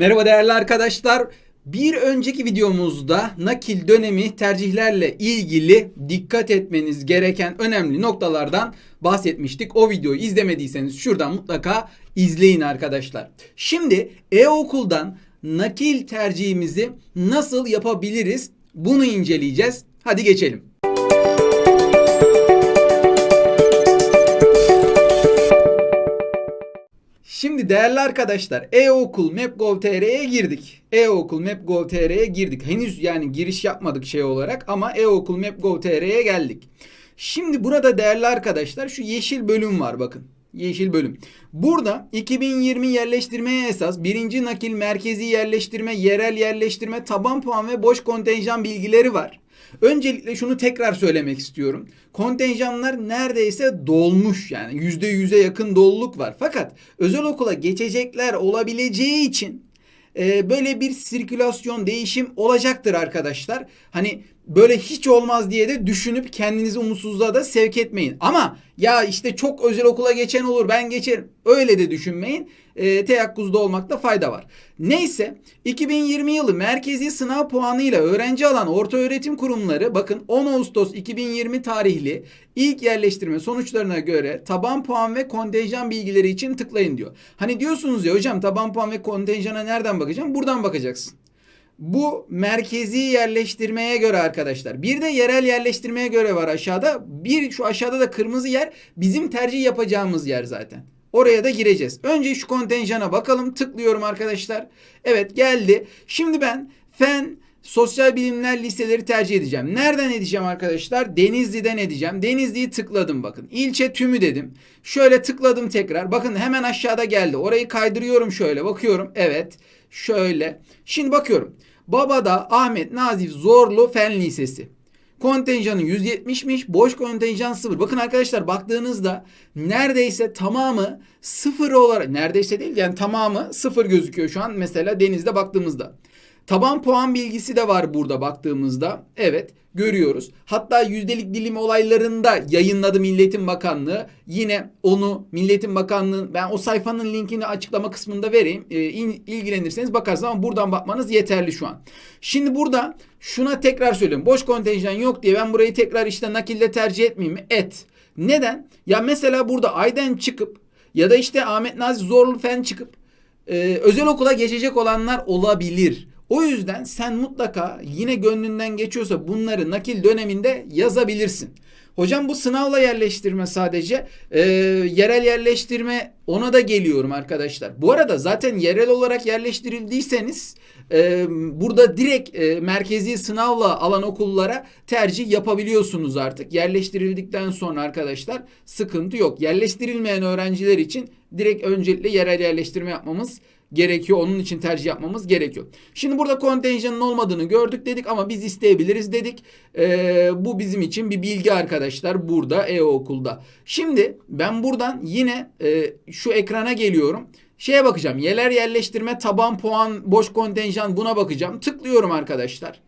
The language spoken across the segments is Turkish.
Merhaba değerli arkadaşlar. Bir önceki videomuzda nakil dönemi tercihlerle ilgili dikkat etmeniz gereken önemli noktalardan bahsetmiştik. O videoyu izlemediyseniz şuradan mutlaka izleyin arkadaşlar. Şimdi e-okuldan nakil tercihimizi nasıl yapabiliriz? Bunu inceleyeceğiz. Hadi geçelim. Şimdi değerli arkadaşlar e-okul map.gov.tr'ye girdik. E-okul map.gov.tr'ye girdik. Henüz yani giriş yapmadık şey olarak ama e-okul map.gov.tr'ye geldik. Şimdi burada değerli arkadaşlar şu yeşil bölüm var bakın. Yeşil bölüm. Burada 2020 yerleştirmeye esas birinci nakil merkezi yerleştirme, yerel yerleştirme, taban puan ve boş kontenjan bilgileri var. Öncelikle şunu tekrar söylemek istiyorum. Kontenjanlar neredeyse dolmuş yani yüzde yüze yakın doluluk var. Fakat özel okula geçecekler olabileceği için e, böyle bir sirkülasyon değişim olacaktır arkadaşlar. Hani böyle hiç olmaz diye de düşünüp kendinizi umutsuzluğa da sevk etmeyin. Ama ya işte çok özel okula geçen olur ben geçerim öyle de düşünmeyin. E, teyakkuzda olmakta fayda var. Neyse 2020 yılı merkezi sınav puanıyla öğrenci alan orta öğretim kurumları bakın 10 Ağustos 2020 tarihli ilk yerleştirme sonuçlarına göre taban puan ve kontenjan bilgileri için tıklayın diyor. Hani diyorsunuz ya hocam taban puan ve kontenjana nereden bakacağım? Buradan bakacaksın. Bu merkezi yerleştirmeye göre arkadaşlar. Bir de yerel yerleştirmeye göre var aşağıda. Bir şu aşağıda da kırmızı yer bizim tercih yapacağımız yer zaten. Oraya da gireceğiz. Önce şu kontenjana bakalım. Tıklıyorum arkadaşlar. Evet geldi. Şimdi ben fen sosyal bilimler liseleri tercih edeceğim. Nereden edeceğim arkadaşlar? Denizli'den edeceğim. Denizli'yi tıkladım bakın. İlçe tümü dedim. Şöyle tıkladım tekrar. Bakın hemen aşağıda geldi. Orayı kaydırıyorum şöyle. Bakıyorum. Evet. Şöyle. Şimdi bakıyorum. Babada Ahmet Nazif Zorlu Fen Lisesi. Kontenjanı 170'miş. Boş kontenjan 0. Bakın arkadaşlar baktığınızda neredeyse tamamı sıfır olarak neredeyse değil yani tamamı sıfır gözüküyor şu an mesela denizde baktığımızda. Taban puan bilgisi de var burada baktığımızda. Evet görüyoruz. Hatta yüzdelik dilim olaylarında yayınladı Milletin Bakanlığı. Yine onu Milletin Bakanlığı ben o sayfanın linkini açıklama kısmında vereyim. E, ilgilenirseniz bakarsınız ama buradan bakmanız yeterli şu an. Şimdi burada şuna tekrar söylüyorum. Boş kontenjan yok diye ben burayı tekrar işte nakilde tercih etmeyeyim mi? Et. Neden? Ya mesela burada Ayden çıkıp ya da işte Ahmet Nazi Zorlu Fen çıkıp e, özel okula geçecek olanlar olabilir. O yüzden sen mutlaka yine gönlünden geçiyorsa bunları nakil döneminde yazabilirsin. Hocam bu sınavla yerleştirme sadece e, yerel yerleştirme ona da geliyorum arkadaşlar. Bu arada zaten yerel olarak yerleştirildiyseniz e, burada direkt e, merkezi sınavla alan okullara tercih yapabiliyorsunuz artık. Yerleştirildikten sonra arkadaşlar sıkıntı yok. Yerleştirilmeyen öğrenciler için direkt öncelikle yerel yerleştirme yapmamız gerekiyor. Onun için tercih yapmamız gerekiyor. Şimdi burada kontenjanın olmadığını gördük dedik ama biz isteyebiliriz dedik. Ee, bu bizim için bir bilgi arkadaşlar burada e-okulda. Şimdi ben buradan yine e, şu ekrana geliyorum. Şeye bakacağım. Yeler yerleştirme, taban puan, boş kontenjan buna bakacağım. Tıklıyorum arkadaşlar.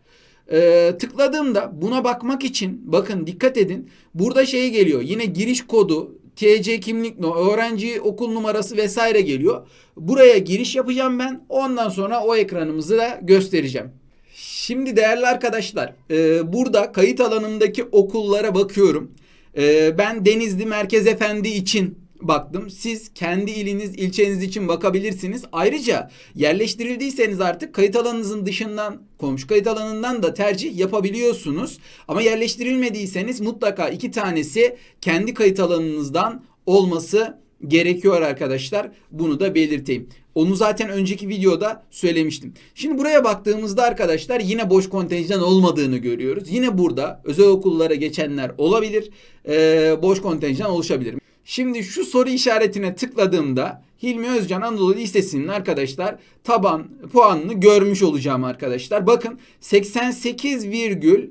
Ee, tıkladığımda buna bakmak için bakın dikkat edin. Burada şey geliyor. Yine giriş kodu, TC kimlik, öğrenci okul numarası vesaire geliyor. Buraya giriş yapacağım ben. Ondan sonra o ekranımızı da göstereceğim. Şimdi değerli arkadaşlar e, burada kayıt alanındaki okullara bakıyorum. E, ben Denizli Merkez Efendi için baktım. Siz kendi iliniz, ilçeniz için bakabilirsiniz. Ayrıca yerleştirildiyseniz artık kayıt alanınızın dışından, komşu kayıt alanından da tercih yapabiliyorsunuz. Ama yerleştirilmediyseniz mutlaka iki tanesi kendi kayıt alanınızdan olması gerekiyor arkadaşlar. Bunu da belirteyim. Onu zaten önceki videoda söylemiştim. Şimdi buraya baktığımızda arkadaşlar yine boş kontenjan olmadığını görüyoruz. Yine burada özel okullara geçenler olabilir. Ee, boş kontenjan oluşabilir. Şimdi şu soru işaretine tıkladığımda Hilmi Özcan Anadolu Lisesi'nin arkadaşlar taban puanını görmüş olacağım arkadaşlar. Bakın 88 virgül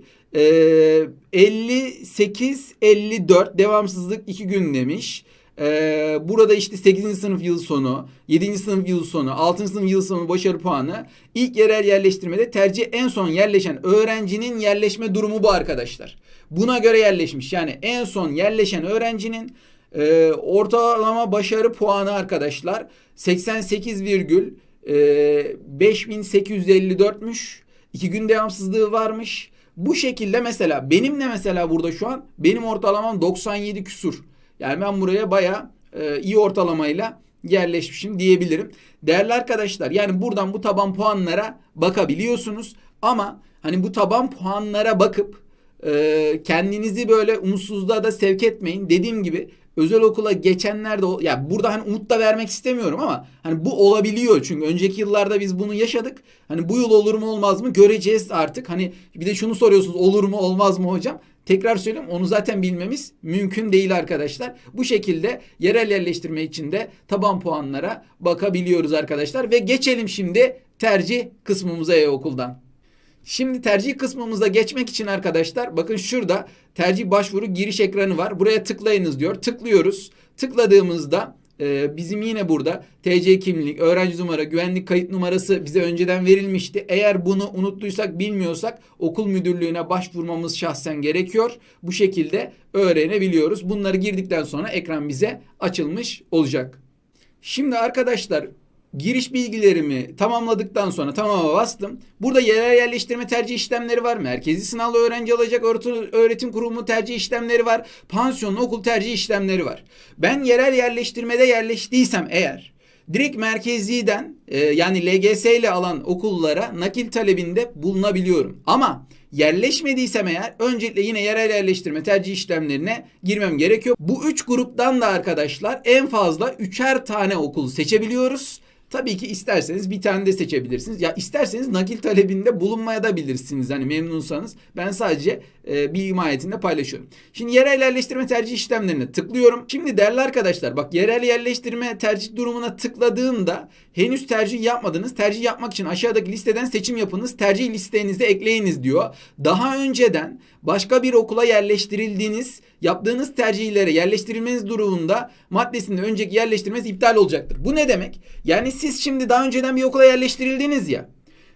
58 54 devamsızlık 2 gün demiş. Ee, burada işte 8. sınıf yıl sonu, 7. sınıf yıl sonu, 6. sınıf yıl sonu başarı puanı. ilk yerel yerleştirmede tercih en son yerleşen öğrencinin yerleşme durumu bu arkadaşlar. Buna göre yerleşmiş. Yani en son yerleşen öğrencinin e, ortalama başarı puanı arkadaşlar 88,5 5854'müş. 2 gün devamsızlığı varmış. Bu şekilde mesela benim ne mesela burada şu an? Benim ortalamam 97 küsur. Yani ben buraya baya e, iyi ortalamayla yerleşmişim diyebilirim. Değerli arkadaşlar yani buradan bu taban puanlara bakabiliyorsunuz. Ama hani bu taban puanlara bakıp e, kendinizi böyle umutsuzluğa da sevk etmeyin. Dediğim gibi özel okula geçenler de ya burada hani umut da vermek istemiyorum ama hani bu olabiliyor çünkü önceki yıllarda biz bunu yaşadık. Hani bu yıl olur mu olmaz mı göreceğiz artık. Hani bir de şunu soruyorsunuz olur mu olmaz mı hocam? Tekrar söyleyeyim onu zaten bilmemiz mümkün değil arkadaşlar. Bu şekilde yerel yerleştirme için de taban puanlara bakabiliyoruz arkadaşlar ve geçelim şimdi tercih kısmımıza e-okuldan. Şimdi tercih kısmımıza geçmek için arkadaşlar bakın şurada tercih başvuru giriş ekranı var. Buraya tıklayınız diyor. Tıklıyoruz. Tıkladığımızda e, bizim yine burada TC kimlik, öğrenci numara, güvenlik kayıt numarası bize önceden verilmişti. Eğer bunu unuttuysak, bilmiyorsak okul müdürlüğüne başvurmamız şahsen gerekiyor. Bu şekilde öğrenebiliyoruz. Bunları girdikten sonra ekran bize açılmış olacak. Şimdi arkadaşlar giriş bilgilerimi tamamladıktan sonra tamama bastım. Burada yerel yerleştirme tercih işlemleri var. Merkezi sınavlı öğrenci alacak öğretim, kurumu tercih işlemleri var. Pansiyonlu okul tercih işlemleri var. Ben yerel yerleştirmede yerleştiysem eğer direkt merkeziden e, yani LGS ile alan okullara nakil talebinde bulunabiliyorum. Ama yerleşmediysem eğer öncelikle yine yerel yerleştirme tercih işlemlerine girmem gerekiyor. Bu üç gruptan da arkadaşlar en fazla üçer tane okul seçebiliyoruz. Tabii ki isterseniz bir tane de seçebilirsiniz. Ya isterseniz nakil talebinde bulunmaya da bilirsiniz. Hani memnunsanız. Ben sadece e, bir mahiyetinde paylaşıyorum. Şimdi yerel yerleştirme tercih işlemlerine tıklıyorum. Şimdi değerli arkadaşlar bak yerel yerleştirme tercih durumuna tıkladığımda henüz tercih yapmadınız. Tercih yapmak için aşağıdaki listeden seçim yapınız. Tercih listenize ekleyiniz diyor. Daha önceden başka bir okula yerleştirildiğiniz yaptığınız tercihlere yerleştirilmeniz durumunda maddesinde önceki yerleştirmeniz iptal olacaktır. Bu ne demek? Yani siz şimdi daha önceden bir okula yerleştirildiniz ya.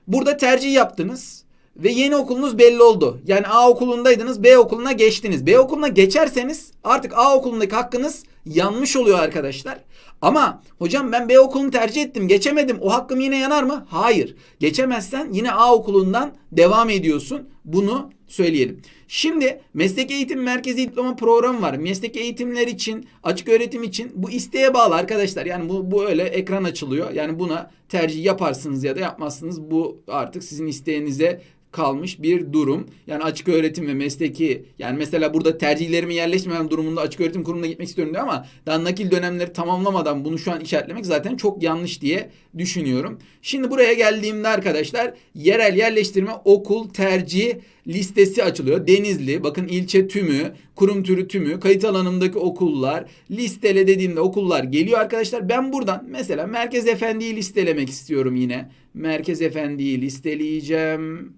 Burada tercih yaptınız ve yeni okulunuz belli oldu. Yani A okulundaydınız B okuluna geçtiniz. B okuluna geçerseniz artık A okulundaki hakkınız yanmış oluyor arkadaşlar. Ama hocam ben B okulunu tercih ettim geçemedim o hakkım yine yanar mı? Hayır. Geçemezsen yine A okulundan devam ediyorsun. Bunu söyleyelim. Şimdi meslek eğitim merkezi diploma programı var. Meslek eğitimler için, açık öğretim için bu isteğe bağlı arkadaşlar. Yani bu, bu öyle ekran açılıyor. Yani buna tercih yaparsınız ya da yapmazsınız. Bu artık sizin isteğinize kalmış bir durum. Yani açık öğretim ve mesleki yani mesela burada tercihlerimi yerleşmem durumunda açık öğretim kurumuna gitmek istiyorum diyor ama daha nakil dönemleri tamamlamadan bunu şu an işaretlemek zaten çok yanlış diye düşünüyorum. Şimdi buraya geldiğimde arkadaşlar yerel yerleştirme okul tercih listesi açılıyor. Denizli, bakın ilçe tümü, kurum türü tümü, kayıt alanımdaki okullar, listele dediğimde okullar geliyor arkadaşlar. Ben buradan mesela Merkez Efendi'yi listelemek istiyorum yine. Merkez Efendi'yi listeleyeceğim.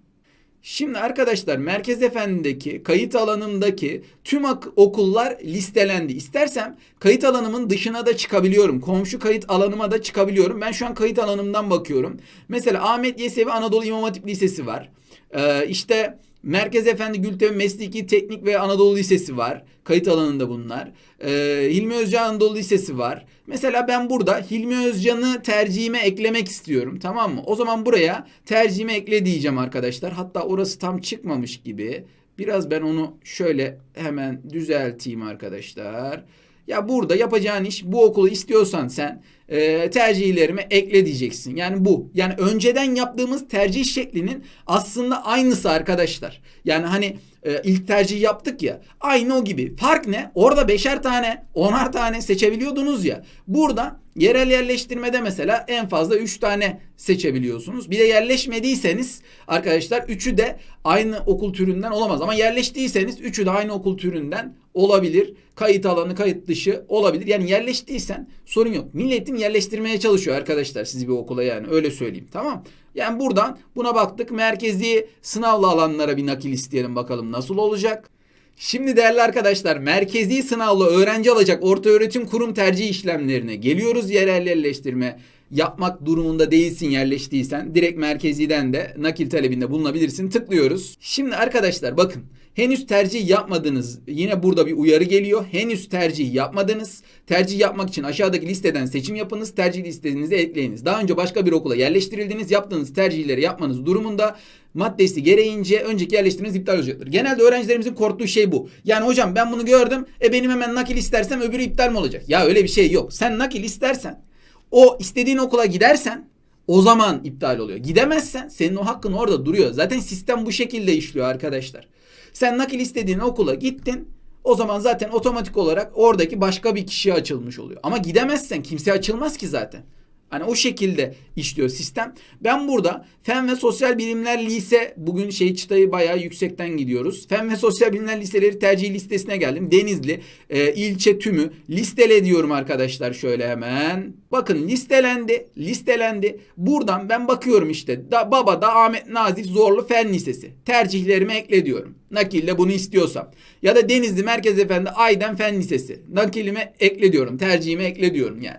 Şimdi arkadaşlar Merkez Efendi'deki kayıt alanımdaki tüm okullar listelendi. İstersem kayıt alanımın dışına da çıkabiliyorum. Komşu kayıt alanıma da çıkabiliyorum. Ben şu an kayıt alanımdan bakıyorum. Mesela Ahmet Yesevi Anadolu İmam Hatip Lisesi var. Ee, işte Merkez Efendi Gültepe Mesleki Teknik ve Anadolu Lisesi var. Kayıt alanında bunlar. Ee, Hilmi Özcan Anadolu Lisesi var. Mesela ben burada Hilmi Özcan'ı tercihime eklemek istiyorum. Tamam mı? O zaman buraya tercihime ekle diyeceğim arkadaşlar. Hatta orası tam çıkmamış gibi. Biraz ben onu şöyle hemen düzelteyim arkadaşlar. Ya burada yapacağın iş bu okulu istiyorsan sen e, tercihlerime ekle diyeceksin. Yani bu. Yani önceden yaptığımız tercih şeklinin aslında aynısı arkadaşlar. Yani hani e, ilk tercih yaptık ya. Aynı o gibi. Fark ne? Orada beşer tane, onar tane seçebiliyordunuz ya. Burada yerel yerleştirmede mesela en fazla 3 tane seçebiliyorsunuz. Bir de yerleşmediyseniz arkadaşlar üçü de aynı okul türünden olamaz. Ama yerleştiyseniz üçü de aynı okul türünden olabilir. Kayıt alanı kayıt dışı olabilir. Yani yerleştiysen sorun yok. Milletim yerleştirmeye çalışıyor arkadaşlar sizi bir okula yani öyle söyleyeyim tamam. Yani buradan buna baktık. Merkezi sınavlı alanlara bir nakil isteyelim bakalım nasıl olacak. Şimdi değerli arkadaşlar merkezi sınavlı öğrenci alacak orta öğretim kurum tercih işlemlerine geliyoruz yerel yerleştirme yapmak durumunda değilsin yerleştiysen direkt merkeziden de nakil talebinde bulunabilirsin. Tıklıyoruz. Şimdi arkadaşlar bakın henüz tercih yapmadınız. Yine burada bir uyarı geliyor. Henüz tercih yapmadınız. Tercih yapmak için aşağıdaki listeden seçim yapınız. Tercih listenize ekleyiniz. Daha önce başka bir okula yerleştirildiniz. Yaptığınız tercihleri yapmanız durumunda maddesi gereğince önceki yerleştirmeniz iptal olacaktır. Genelde öğrencilerimizin korktuğu şey bu. Yani hocam ben bunu gördüm. E benim hemen nakil istersem öbürü iptal mi olacak? Ya öyle bir şey yok. Sen nakil istersen o istediğin okula gidersen o zaman iptal oluyor. Gidemezsen senin o hakkın orada duruyor. Zaten sistem bu şekilde işliyor arkadaşlar. Sen nakil istediğin okula gittin. O zaman zaten otomatik olarak oradaki başka bir kişiye açılmış oluyor. Ama gidemezsen kimseye açılmaz ki zaten. Hani o şekilde işliyor sistem. Ben burada Fen ve Sosyal Bilimler Lise bugün şey çıtayı bayağı yüksekten gidiyoruz. Fen ve Sosyal Bilimler Liseleri tercih listesine geldim. Denizli e, ilçe tümü listele diyorum arkadaşlar şöyle hemen. Bakın listelendi. Listelendi. Buradan ben bakıyorum işte. Da, baba da Ahmet Nazif Zorlu Fen Lisesi. Tercihlerime ekle diyorum. Nakille bunu istiyorsam. Ya da Denizli Merkez Efendi Ayden Fen Lisesi. Nakilime ekle diyorum. Tercihime ekle diyorum yani.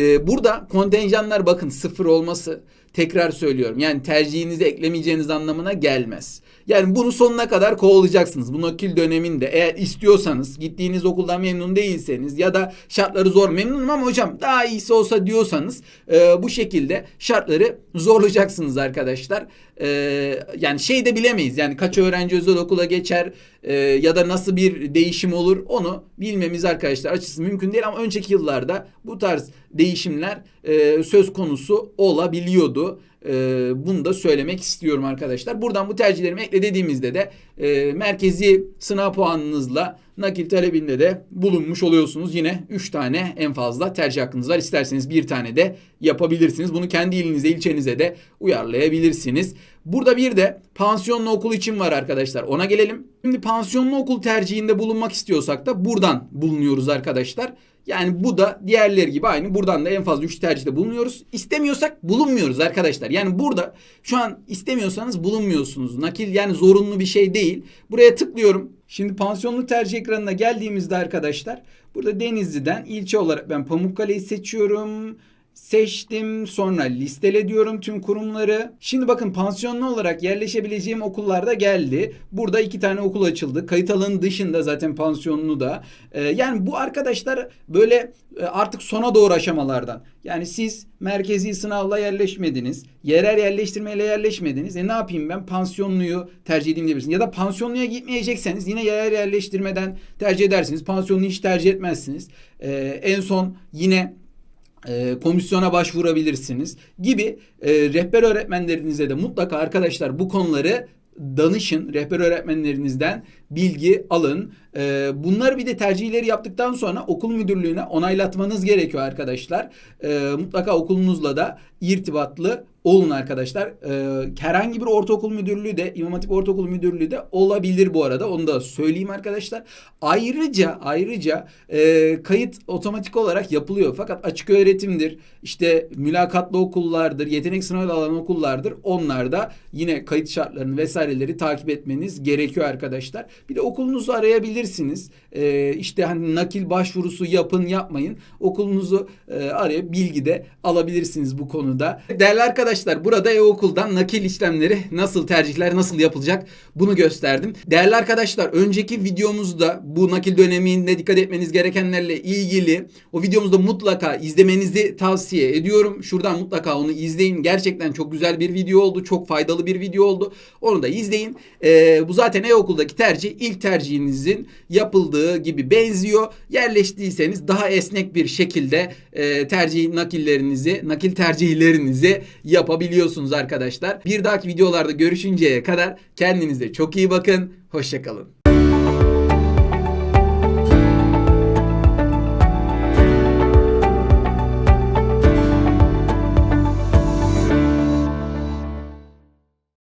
Ee, burada kontenjanlar bakın sıfır olması tekrar söylüyorum. Yani tercihinizi eklemeyeceğiniz anlamına gelmez. Yani bunu sonuna kadar kovalayacaksınız. Bu nakil döneminde eğer istiyorsanız gittiğiniz okuldan memnun değilseniz ya da şartları zor memnunum ama hocam daha iyisi olsa diyorsanız e, bu şekilde şartları zorlayacaksınız arkadaşlar. E, yani şey de bilemeyiz. Yani kaç öğrenci özel okula geçer e, ya da nasıl bir değişim olur onu bilmemiz arkadaşlar açısı mümkün değil ama önceki yıllarda bu tarz değişimler e, söz konusu olabiliyordu. E, bunu da söylemek istiyorum arkadaşlar. Buradan bu tercihlerimi ekle dediğimizde de e, merkezi sınav puanınızla nakil talebinde de bulunmuş oluyorsunuz. Yine 3 tane en fazla tercih hakkınız var. İsterseniz bir tane de yapabilirsiniz. Bunu kendi ilinize, ilçenize de uyarlayabilirsiniz. Burada bir de pansiyonlu okul için var arkadaşlar. Ona gelelim. Şimdi pansiyonlu okul tercihinde bulunmak istiyorsak da buradan bulunuyoruz arkadaşlar. Yani bu da diğerleri gibi aynı. Buradan da en fazla 3 tercihte bulunuyoruz. İstemiyorsak bulunmuyoruz arkadaşlar. Yani burada şu an istemiyorsanız bulunmuyorsunuz. Nakil yani zorunlu bir şey değil. Buraya tıklıyorum. Şimdi pansiyonlu tercih ekranına geldiğimizde arkadaşlar burada Denizli'den ilçe olarak ben Pamukkale'yi seçiyorum. Seçtim sonra listele diyorum tüm kurumları. Şimdi bakın pansiyonlu olarak yerleşebileceğim okullarda geldi. Burada iki tane okul açıldı. Kayıt alanı dışında zaten pansiyonlu da. Ee, yani bu arkadaşlar böyle e, artık sona doğru aşamalardan. Yani siz merkezi sınavla yerleşmediniz. Yerel yerleştirmeyle yerleşmediniz. E ne yapayım ben pansiyonluyu tercih edeyim diyebilirsiniz. Ya da pansiyonluya gitmeyecekseniz yine yerel yerleştirmeden tercih edersiniz. Pansiyonluyu hiç tercih etmezsiniz. Ee, en son yine e, komisyona başvurabilirsiniz gibi e, rehber öğretmenlerinize de mutlaka arkadaşlar bu konuları danışın. Rehber öğretmenlerinizden bilgi alın. E, bunları bir de tercihleri yaptıktan sonra okul müdürlüğüne onaylatmanız gerekiyor arkadaşlar. E, mutlaka okulunuzla da irtibatlı olun arkadaşlar. Ee, herhangi bir ortaokul müdürlüğü de İmam Hatip Ortaokul Müdürlüğü de olabilir bu arada. Onu da söyleyeyim arkadaşlar. Ayrıca ayrıca e, kayıt otomatik olarak yapılıyor. Fakat açık öğretimdir. işte mülakatlı okullardır. Yetenek sınavı alan okullardır. Onlar da yine kayıt şartlarını vesaireleri takip etmeniz gerekiyor arkadaşlar. Bir de okulunuzu arayabilirsiniz. Ee, işte hani nakil başvurusu yapın yapmayın. Okulunuzu e, arayıp bilgi de alabilirsiniz bu konuda. Değerli arkadaşlar burada e-okuldan nakil işlemleri nasıl tercihler nasıl yapılacak bunu gösterdim. Değerli arkadaşlar önceki videomuzda bu nakil döneminde dikkat etmeniz gerekenlerle ilgili o videomuzda mutlaka izlemenizi tavsiye ediyorum. Şuradan mutlaka onu izleyin. Gerçekten çok güzel bir video oldu. Çok faydalı bir video oldu. Onu da izleyin. Ee, bu zaten e-okuldaki tercih ilk tercihinizin yapıldığı gibi benziyor. Yerleştiyseniz daha esnek bir şekilde e, tercih nakillerinizi, nakil tercihlerinizi yapabiliyorsunuz arkadaşlar. Bir dahaki videolarda görüşünceye kadar kendinize çok iyi bakın. Hoşçakalın.